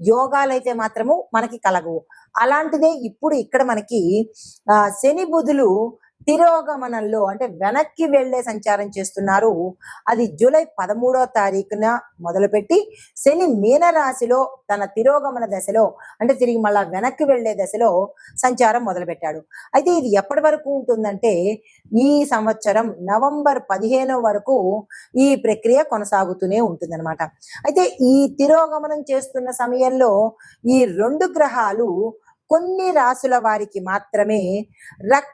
యోగాలైతే మాత్రము మనకి కలగవు. అలాంటిదే ఇప్పుడు ఇక్కడ మనకి శని బుధులు తిరోగమనంలో అంటే వెనక్కి వెళ్ళే సంచారం చేస్తున్నారు. అది జూలై పదమూడో తారీఖున మొదలుపెట్టి శని మీన రాశిలో తన తిరోగమన దశలో అంటే తిరిగి మళ్ళా వెనక్కి వెళ్ళే దశలో సంచారం మొదలుపెట్టాడు. అయితే ఇది ఎప్పటి వరకు ఉంటుందంటే ఈ సంవత్సరం నవంబర్ పదిహేనో వరకు ఈ ప్రక్రియ కొనసాగుతూనే ఉంటుందన్నమాట. అయితే ఈ తిరోగమనం చేస్తున్న సమయంలో ఈ రెండు గ్రహాలు కొన్ని రాసుల వారికి మాత్రమే రక్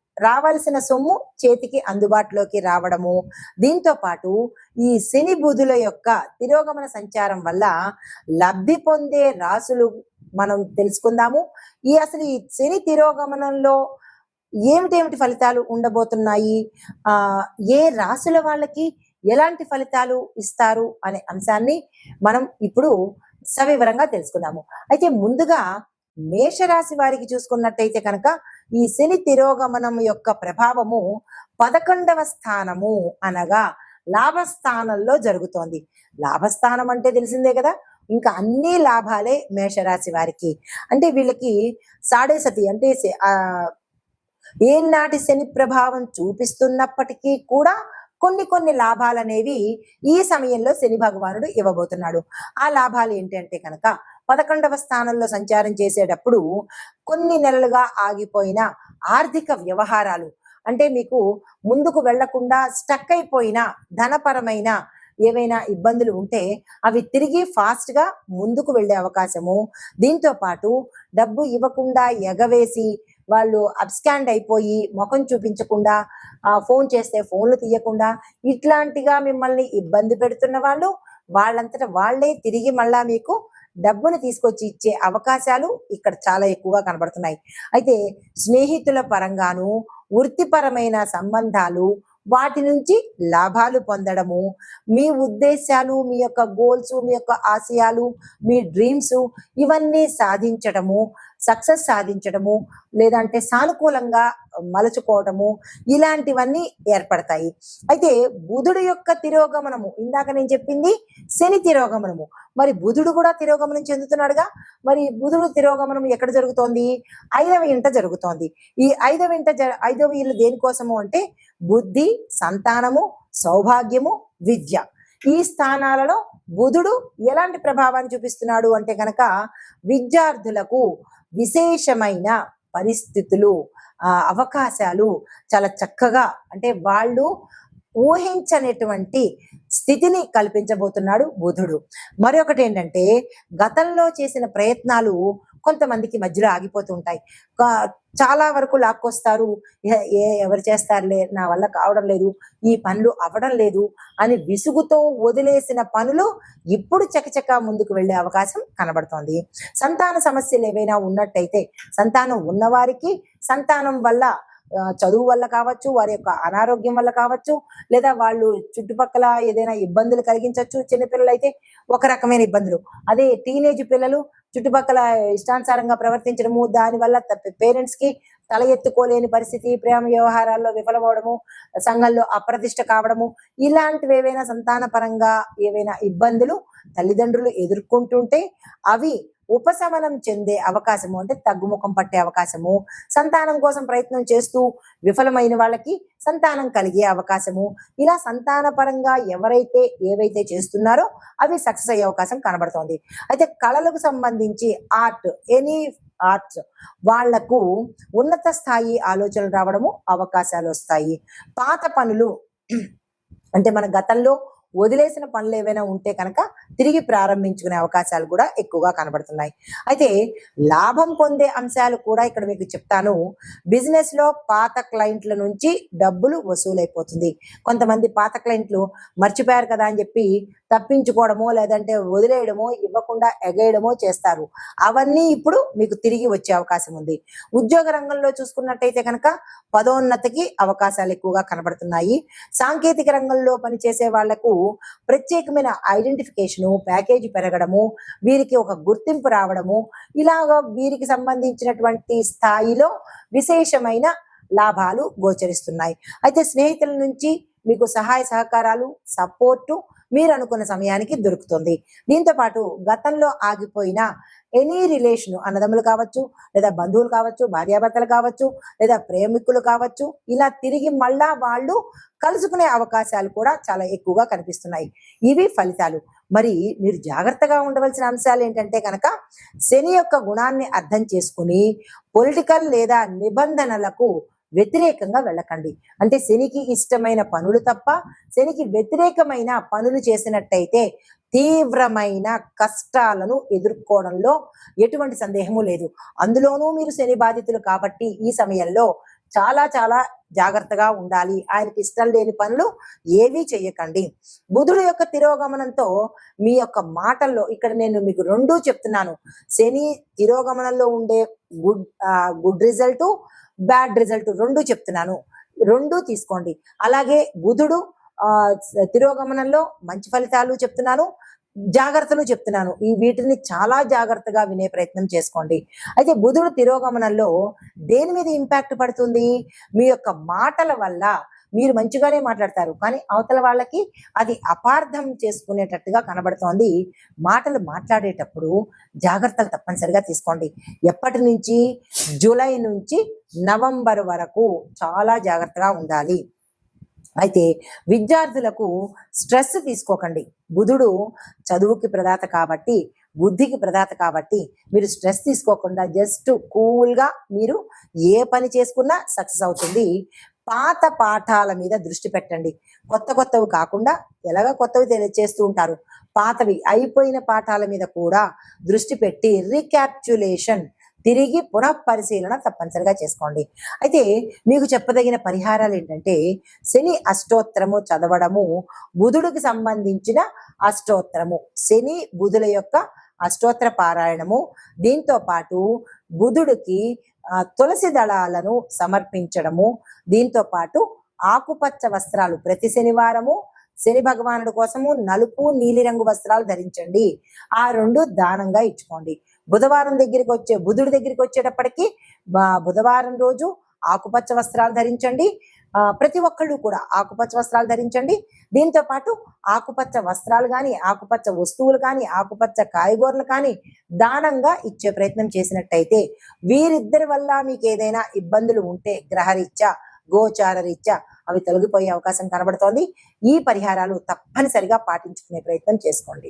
రావాల్సిన సొమ్ము చేతికి అందుబాటులోకి రావడము. దీంతో పాటు ఈ శని బుధుల యొక్క తిరోగమన సంచారం వల్ల లబ్ధి పొందే రాసులు మనం తెలుసుకుందాము. ఈ అసలు ఈ శని తిరోగమనంలో ఏమిటేమిటి ఫలితాలు ఉండబోతున్నాయి? ఆ ఏ రాసుల వాళ్ళకి ఎలాంటి ఫలితాలు ఇస్తారు అనే అంశాన్ని మనం ఇప్పుడు సవివరంగా తెలుసుకుందాము. అయితే ముందుగా మేషరాశి వారికి చూసుకున్నట్టయితే కనుక ఈ శని తిరోగమనం యొక్క ప్రభావము పదకొండవ స్థానము అనగా లాభస్థానంలో జరుగుతోంది. లాభస్థానం అంటే తెలిసిందే కదా? ఇంకా అన్ని లాభాలే మేషరాశి వారికి. అంటే వీళ్ళకి సాడే సతి అంటే ఏనాటి శని ప్రభావం చూపిస్తున్నప్పటికీ కూడా కొన్ని కొన్ని లాభాలు అనేవి ఈ సమయంలో శని భగవానుడు ఇవ్వబోతున్నాడు. ఆ లాభాలు ఏంటి అంటే కనుక పదకొండవ స్థానంలో సంచారం చేసేటప్పుడు కొన్ని నెలలుగా ఆగిపోయిన ఆర్థిక వ్యవహారాలు. అంటే మీకు ముందుకు వెళ్ళకుండా స్టక్ అయిపోయిన ధనపరమైన ఏవైనా ఇబ్బందులు ఉంటే అవి తిరిగి ఫాస్ట్గా ముందుకు వెళ్ళే అవకాశము. దీంతో పాటు డబ్బు ఇవ్వకుండా ఎగవేసి వాళ్ళు అబ్స్కాండ్ అయిపోయి ముఖం చూపించకుండా ఫోన్ చేస్తే ఫోన్లు తీయకుండా ఇట్లాంటిగా మిమ్మల్ని ఇబ్బంది పెడుతున్న వాళ్ళు వాళ్ళంతట వాళ్ళే తిరిగి మళ్ళా మీకు డబ్బును తీసుకొచ్చి ఇచ్చే అవకాశాలు ఇక్కడ చాలా ఎక్కువగా కనబడుతున్నాయి. అయితే స్నేహితుల పరంగాను వృత్తిపరమైన సంబంధాలు వాటి నుంచి లాభాలు పొందడము మీ ఉద్దేశాలు మీ యొక్క గోల్స్ మీ యొక్క ఆశయాలు మీ డ్రీమ్స్ ఇవన్నీ సాధించడము సక్సెస్ సాధించడము లేదంటే సానుకూలంగా మలచుకోవడము ఇలాంటివన్నీ ఏర్పడతాయి. అయితే బుధుడు యొక్క తిరోగమనము ఇందాక నేను చెప్పింది శని తిరోగమనము. మరి బుధుడు కూడా తిరోగమనం చెందుతున్నాడుగా? మరి బుధుడు తిరోగమనం ఎక్కడ జరుగుతోంది? ఐదవ ఇంట జరుగుతోంది. ఈ ఐదవ ఇంట జ- ఐదవ ఇల్లు దేనికోసము అంటే బుద్ధి సంతానము సౌభాగ్యము విద్య. ఈ స్థానాలలో బుధుడు ఎలాంటి ప్రభావాన్ని చూపిస్తున్నాడు అంటే కనుక విద్యార్థులకు విశేషమైన పరిస్థితులు అవకాశాలు చాలా చక్కగా అంటే వాళ్ళు ఊహించనటువంటి స్థితిని కల్పించబోతున్నాడు బుధుడు. మరొకటి ఏంటంటే గతంలో చేసిన ప్రయత్నాలు కొంతమందికి మధ్యలో ఆగిపోతూ ఉంటాయి. కా- చాలా వరకు లాక్కొస్తారు. ఏ- ఎవరు చేస్తారులే నా వల్ల కావడం లేదు ఈ పనులు అవ్వడం లేదు అని విసుగుతో వదిలేసిన పనులు ఇప్పుడు చకచకా ముందుకు వెళ్ళే అవకాశం కనబడుతోంది. సంతాన సమస్యలు ఏవైనా ఉన్నట్టయితే సంతానం ఉన్నవారికి సంతానం వల్ల చదువు వల్ల కావచ్చు వారి యొక్క అనారోగ్యం వల్ల కావచ్చు లేదా వాళ్ళు చుట్టుపక్కల ఏదైనా ఇబ్బందులు కలిగించవచ్చు చిన్నపిల్లలు అయితే ఒక రకమైన ఇబ్బందులు. అదే టీనేజ్ పిల్లలు చుట్టుపక్కల ఇష్టానుసారంగా ప్రవర్తించడము దానివల్ల పేరెంట్స్కి తల ఎత్తుకోలేని పరిస్థితి ప్రేమ వ్యవహారాల్లో విఫలమవడము సంఘంలో అప్రతిష్ట కావడము ఇలాంటివి ఏవైనా సంతాన పరంగా ఏవైనా ఇబ్బందులు తల్లిదండ్రులు ఎదుర్కొంటుంటే అవి ఉపశమనం చెందే అవకాశము అంటే తగ్గుముఖం పట్టే అవకాశము సంతానం కోసం ప్రయత్నం చేస్తూ విఫలమైన వాళ్ళకి సంతానం కలిగే అవకాశము. ఇలా సంతాన పరంగా ఎవరైతే ఏవైతే చేస్తున్నారో అవి సక్సెస్ అయ్యే అవకాశం కనబడుతోంది. అయితే కళలకు సంబంధించి ఆర్ట్ ఎనీ ఆర్ట్స్ వాళ్ళకు ఉన్నత స్థాయి ఆలోచనలు రావడము అవకాశాలు వస్తాయి. పాత పనులు అంటే మన గతంలో వదిలేసిన పనులు ఏవైనా ఉంటే కనుక తిరిగి ప్రారంభించుకునే అవకాశాలు కూడా ఎక్కువగా కనబడుతున్నాయి. అయితే లాభం పొందే అంశాలు కూడా ఇక్కడ మీకు చెప్తాను. బిజినెస్లో పాత క్లయింట్ల నుంచి డబ్బులు వసూలైపోతుంది. కొంతమంది పాత క్లయింట్లు మర్చిపోయారు కదా అని చెప్పి తప్పించుకోవడమో లేదంటే వదిలేయడమో ఇవ్వకుండా ఎగేయడమో చేస్తారు. అవన్నీ ఇప్పుడు మీకు తిరిగి వచ్చే అవకాశం ఉంది. ఉద్యోగ రంగంలో చూసుకున్నట్టయితే కనుక పదోన్నతికి అవకాశాలు ఎక్కువగా కనబడుతున్నాయి. సాంకేతిక రంగంలో పనిచేసే వాళ్ళకు ప్రత్యేకమైన ఐడెంటిఫికేషను ప్యాకేజీ పెరగడము వీరికి ఒక గుర్తింపు రావడము ఇలాగ వీరికి సంబంధించినటువంటి స్థాయిలో విశేషమైన లాభాలు గోచరిస్తున్నాయి. అయితే స్నేహితుల నుంచి మీకు సహాయ సహకారాలు సపోర్టు మీరు అనుకున్న సమయానికి దొరుకుతుంది. దీంతో పాటు గతంలో ఆగిపోయిన ఎనీ రిలేషన్ అన్నదమ్ములు కావచ్చు లేదా బంధువులు కావచ్చు భార్యాభర్తలు కావచ్చు లేదా ప్రేమికులు కావచ్చు ఇలా తిరిగి మళ్ళా వాళ్ళు కలుసుకునే అవకాశాలు కూడా చాలా ఎక్కువగా కనిపిస్తున్నాయి. ఇవి ఫలితాలు. మరి మీరు జాగ్రత్తగా ఉండవలసిన అంశాలు ఏంటంటే కనుక శని యొక్క గుణాన్ని అర్థం చేసుకుని పొలిటికల్ లేదా నిబంధనలకు వ్యతిరేకంగా వెళ్ళకండి. అంటే శనికి ఇష్టమైన పనులు తప్ప శనికి వ్యతిరేకమైన పనులు చేసినట్టయితే తీవ్రమైన కష్టాలను ఎదుర్కోవడంలో ఎటువంటి సందేహము లేదు. అందులోనూ మీరు శని బాధితులు కాబట్టి ఈ సమయంలో చాలా చాలా జాగ్రత్తగా ఉండాలి. ఆయనకి ఇష్టం లేని పనులు ఏవీ చేయకండి బుధుడు యొక్క తిరోగమనంతో మీ యొక్క మాటల్లో ఇక్కడ నేను మీకు రెండూ చెప్తున్నాను. శని తిరోగమనంలో ఉండే good good result bad result రెండు చెప్తున్నాను. రెండు తీసుకోండి. అలాగే బుధుడు తిరోగమనంలో మంచి ఫలితాలు చెప్తున్నాను జాగ్రత్తలు చెప్తున్నాను. ఈ వీటిని చాలా జాగ్రత్తగా వినే ప్రయత్నం చేసుకోండి. అయితే బుధుడు తిరోగమనంలో దేని మీద ఇంపాక్ట్ పడుతుంది? మీ యొక్క మాటల వల్ల మీరు మంచిగానే మాట్లాడతారు కానీ అవతల వాళ్ళకి అది అపార్థం చేసుకునేటట్టుగా కనబడుతోంది. మాటలు మాట్లాడేటప్పుడు జాగ్రత్తలు తప్పనిసరిగా తీసుకోండి. ఎప్పటి నుంచి? జూలై నుంచి నవంబర్ వరకు చాలా జాగ్రత్తగా ఉండాలి. అయితే విద్యార్థులకు స్ట్రెస్ తీసుకోకండి. బుధుడు చదువుకి ప్రదాత కాబట్టి బుద్ధికి ప్రదాత కాబట్టి మీరు స్ట్రెస్ తీసుకోకుండా జస్ట్ కూల్గా మీరు ఏ పని చేసుకున్నా సక్సెస్ అవుతుంది. పాత పాఠాల మీద దృష్టి పెట్టండి. కొత్త కొత్తవి కాకుండా ఎలాగ కొత్తవి చేస్తూ ఉంటారు. పాతవి అయిపోయిన పాఠాల మీద కూడా దృష్టి పెట్టి రీక్యాప్చులేషన్ తిరిగి పునః పరిశీలన తప్పనిసరిగా చేసుకోండి. అయితే మీకు చెప్పదగిన పరిహారాలు ఏంటంటే శని అష్టోత్తరము చదవడము బుధుడికి సంబంధించిన అష్టోత్తరము శని బుధుల యొక్క అష్టోత్తర పారాయణము దీంతో పాటు బుధుడికి తులసి దళాలను సమర్పించడము దీంతో పాటు ఆకుపచ్చ వస్త్రాలు ప్రతి శనివారము శని భగవానుడి కోసము నలుపు నీలిరంగు వస్త్రాలు ధరించండి. ఆ రెండు దానంగా ఇచ్చుకోండి. బుధవారం దగ్గరికి వచ్చే బుధుడి దగ్గరికి వచ్చేటప్పటికి బుధవారం రోజు ఆకుపచ్చ వస్త్రాలు ధరించండి. ప్రతి ఒక్కళ్ళు కూడా ఆకుపచ్చ వస్త్రాలు ధరించండి. దీంతో పాటు ఆకుపచ్చ వస్త్రాలు కానీ ఆకుపచ్చ వస్తువులు కానీ ఆకుపచ్చ కాయగూరలు కానీ దానంగా ఇచ్చే ప్రయత్నం చేసినట్టయితే వీరిద్దరి వల్ల మీకు ఏదైనా ఇబ్బందులు ఉంటే గ్రహరీత్యా గోచార రీత్యా అవి తొలగిపోయే అవకాశం కనబడుతోంది. ఈ పరిహారాలు తప్పనిసరిగా పాటించుకునే ప్రయత్నం చేసుకోండి.